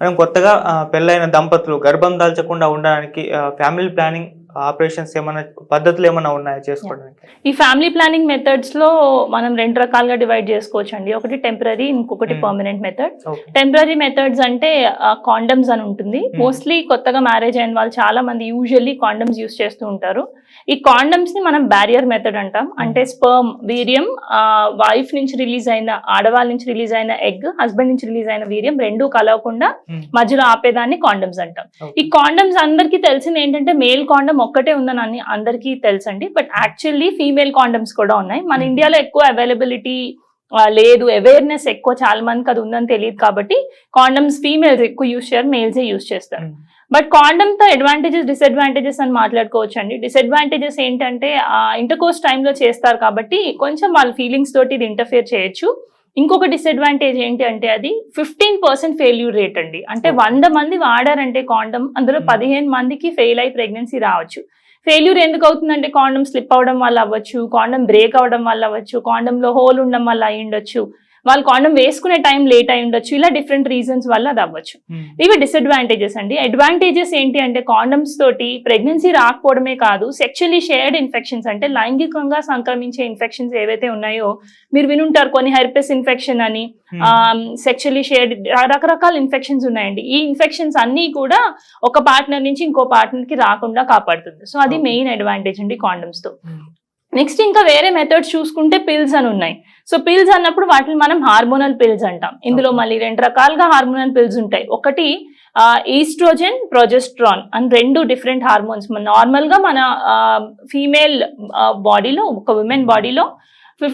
మనం కొత్తగా పెళ్ళైన దంపతులు గర్భం దాల్చకుండా ఉండడానికి ఫ్యామిలీ ప్లానింగ్ ఆపరేషన్స్ ఏమైనా పద్ధతులు ఏమైనా ఉన్నాయా చేసుకోవడానికి? ఈ ఫ్యామిలీ ప్లానింగ్ మెథడ్స్లో మనం రెండు రకాలుగా డివైడ్ చేసుకోవచ్చు అండి ఒకటి టెంపరీ ఇంకొకటి Hmm. Permanent method temporary methods అంటే కాండమ్స్ అని ఉంటుంది. Hmm. మోస్ట్లీ కొత్తగా మ్యారేజ్ అయిన వాళ్ళు చాలా మంది యూజువల్లీ కాండమ్స్ యూస్ చేస్తూ ఉంటారు. ఈ కాండమ్స్ని మనం బ్యారియర్ మెథడ్ అంటాం. అంటే స్పర్మ్ వీర్యం వైఫ్ నుంచి రిలీజ్ అయిన ఆడవాళ్ళ నుంచి రిలీజ్ అయిన ఎగ్ హస్బెండ్ నుంచి రిలీజ్ అయిన వీర్యం రెండు కలవకుండా Hmm. మధ్యలో ఆపేదాన్ని కాండమ్స్ అంటాం. ఈ కాండమ్స్ అందరికీ తెలిసింది ఏంటంటే మేల్ కాండమ్ ఒక్కటే ఉందని అందరికీ తెలుసండి. బట్ యాక్చువల్లీ ఫీమేల్ కాండమ్స్ కూడా ఉన్నాయి. మన. ఇండియాలో ఎక్కువ అవైలబిలిటీ లేదు. అవేర్నెస్ ఎక్కువ చాలా మందికి అది ఉందని తెలియదు కాబట్టి కాండమ్స్ ఫీమేల్స్ ఎక్కువ యూస్ చేయరు మేల్సే యూస్ చేస్తారు. బట్ కాండమ్తో అడ్వాంటేజెస్ డిసడ్వాంటేజెస్ అని మాట్లాడుకోవచ్చు అండి డిసడ్వాంటేజెస్ ఏంటంటే ఇంటర్ కోర్స్ టైంలో చేస్తారు కాబట్టి కొంచెం వాళ్ళ ఫీలింగ్స్ తోటి ఇది ఇంటర్ఫియర్ చేయొచ్చు. ఇంకొక డిసడ్వాంటేజ్ ఏంటి అంటే అది ఫిఫ్టీన్ పర్సెంట్ ఫెయిల్యూర్ రేట్ అండి అంటే Okay. వంద మంది వాడారంటే కాండమ్ అందులో Hmm. పదిహేను మందికి ఫెయిల్ అయి ప్రెగ్నెన్సీ రావచ్చు ఫెయిల్యూర్ ఎందుకు అవుతుందంటే కాండమ్ స్లిప్ అవడం వల్ల అవ్వచ్చు కాండమ్ బ్రేక్ అవడం వల్ల అవ్వచ్చు కాండమ్లో హోల్ ఉండడం వల్ల అయి ఉండొచ్చు వాళ్ళు కాండమ్ వేసుకునే టైం లేట్ అయి ఉండొచ్చు ఇలా డిఫరెంట్ రీజన్స్ వల్ల అది అవ్వచ్చు Hmm. ఇవి డిసడ్వాంటేజెస్ అండి అడ్వాంటేజెస్ ఏంటి అంటే కాండమ్స్ తోటి ప్రెగ్నెన్సీ రాకపోవడమే కాదు సెక్షువల్లీ షేర్డ్ ఇన్ఫెక్షన్స్ అంటే లైంగికంగా సంక్రమించే ఇన్ఫెక్షన్స్ ఏవైతే ఉన్నాయో మీరు వినుంటారు కొన్ని హెర్పెస్ ఇన్ఫెక్షన్ అని Hmm. సెక్షువల్లీ షేర్డ్ రకరకాల ఇన్ఫెక్షన్స్ ఉన్నాయండి ఈ ఇన్ఫెక్షన్స్ అన్నీ కూడా ఒక పార్ట్నర్ నుంచి ఇంకో పార్ట్నర్కి రాకుండా కాపాడుతుంది సో అది. మెయిన్ అడ్వాంటేజ్ అండి కాండమ్స్తో Hmm. నెక్స్ట్ ఇంకా వేరే మెథడ్స్ చూసుకుంటే పిల్స్ అని ఉన్నాయి. సో పిల్స్ అన్నప్పుడు వాటిని మనం హార్మోనల్ పిల్స్ అంటాం. ఇందులో. మళ్ళీ రెండు రకాలుగా హార్మోనల్ పిల్స్ ఉంటాయి. ఒకటి ఈస్ట్రోజెన్ ప్రొజెస్ట్రాన్ అని రెండు డిఫరెంట్ హార్మోన్స్ నార్మల్గా మన ఫీమేల్ బాడీలో ఒక ఉమెన్ బాడీలో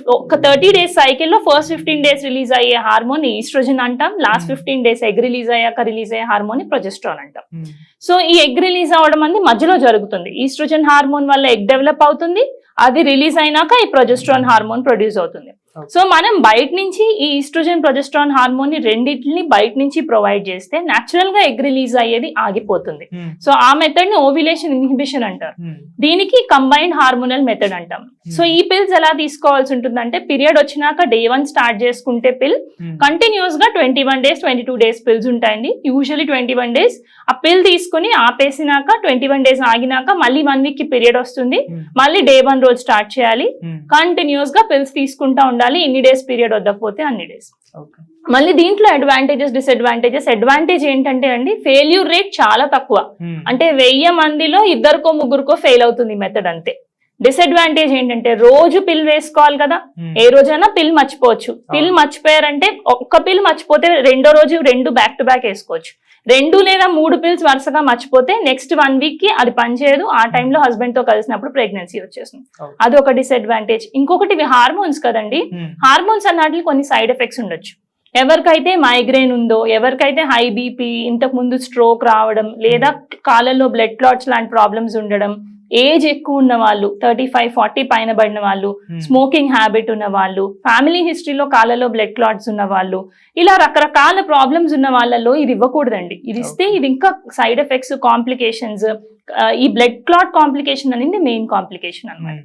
ఒక థర్టీ డేస్ సైకిల్లో ఫస్ట్ ఫిఫ్టీన్ డేస్ రిలీజ్ అయ్యే హార్మోన్ ఈస్ట్రోజన్ అంటాం. Last Hmm. Fifteen days egg release అయ్యాక రిలీజ్ అయ్యే హార్మోన్ ప్రొజెస్ట్రాన్ అంటాం. Hmm. సో ఈ ఎగ్ రిలీజ్ అవ్వడం అనేది మధ్యలో జరుగుతుంది. ఈస్ట్రోజన్ హార్మోన్ వల్ల ఎగ్ డెవలప్ అవుతుంది. అది రిలీజ్ అయినాక ఈ ప్రొజెస్ట్రాన్ హార్మోన్ ప్రొడ్యూస్ అవుతుంది. సో మనం బయట నుంచి ఈ ఈస్ట్రోజన్ ప్రొజెస్ట్రాన్ హార్మోన్ని రెండింటిని బయట నుంచి ప్రొవైడ్ చేస్తే న్యాచురల్గా ఎగ్ రిలీజ్ అయ్యేది ఆగిపోతుంది Hmm. సో ఆ మెథడ్ని ఓవిలేషన్ ఇన్హిబిషన్ అంటారు Hmm. దీనికి కంబైన్డ్ హార్మోనల్ మెథడ్ అంటాం సో ఈ పిల్స్ ఎలా తీసుకోవాల్సి ఉంటుందంటే పీరియడ్ వచ్చినాక డే వన్ స్టార్ట్ చేసుకుంటే పిల్ Hmm. కంటిన్యూస్గా twenty one days twenty two days pills ఉంటాయండి యూజువలీ ట్వంటీ వన్ డేస్ ఆ పిల్ తీసుకుని ఆపేసినాక ట్వంటీ వన్ డేస్ ఆగినాక మళ్ళీ వన్ వీక్కి పీరియడ్ వస్తుంది Hmm. మళ్ళీ డే వన్ రోజు స్టార్ట్ చేయాలి Hmm. కంటిన్యూస్గా పిల్స్ తీసుకుంటా ఉండాలి ఇన్ని డేస్ పీరియడ్ వద్దకపోతే అన్ని డేస్. మళ్ళీ దీంట్లో అడ్వాంటేజెస్ డిసడ్వాంటేజెస్ అడ్వాంటేజ్ ఏంటంటే అండి ఫెయిల్యూర్ రేట్ చాలా తక్కువ Hmm. అంటే వెయ్యి మందిలో ఇద్దరికో ముగ్గురుకో ఫెయిల్ అవుతుంది మెథడ్ అంతే డిసడ్వాంటేజ్ ఏంటంటే రోజు పిల్ వేసుకోవాలి కదా. Hmm. ఏ రోజైనా పిల్ మర్చిపోవచ్చు. పిల్. మర్చిపోయారంటే ఒక్క పిల్ మర్చిపోతే రెండో రోజు రెండు బ్యాక్ టు బ్యాక్ వేసుకోవచ్చు. రెండు లేదా మూడు పిల్స్ వరుసగా మర్చిపోతే నెక్స్ట్ వన్ వీక్కి అది పనిచేయదు. ఆ టైంలో హస్బెండ్తో కలిసినప్పుడు ప్రెగ్నెన్సీ వచ్చేస్తుంది. అది ఒక డిసడ్వాంటేజ్ ఇంకొకటి హార్మోన్స్ కదండి. Hmm. హార్మోన్స్ అన్నట్లు కొన్ని సైడ్ ఎఫెక్ట్స్ ఉండొచ్చు. ఎవరికైతే మైగ్రేన్ ఉందో ఎవరికైతే హై బీపీ ఇంతకు ముందు స్ట్రోక్ రావడం లేదా కాళ్ళల్లో బ్లడ్ క్లాట్స్ లాంటి ప్రాబ్లమ్స్ ఉండడం ఏజ్ ఎక్కువ ఉన్న వాళ్ళు థర్టీ ఫైవ్ ఫార్టీ పైన పడిన వాళ్ళు Hmm. స్మోకింగ్ హ్యాబిట్ ఉన్న వాళ్ళు ఫ్యామిలీ హిస్టరీలో కాళ్ళలో బ్లడ్ క్లాట్స్ ఉన్న వాళ్ళు ఇలా రకరకాల ప్రాబ్లమ్స్ ఉన్న వాళ్ళలో ఇది ఇవ్వకూడదండి ఇది ఇస్తే ఇది ఇంకా సైడ్ ఎఫెక్ట్స్ కాంప్లికేషన్స్ ఈ బ్లడ్ క్లాట్ కాంప్లికేషన్ అనేది మెయిన్ కాంప్లికేషన్ అన్నమాట Hmm.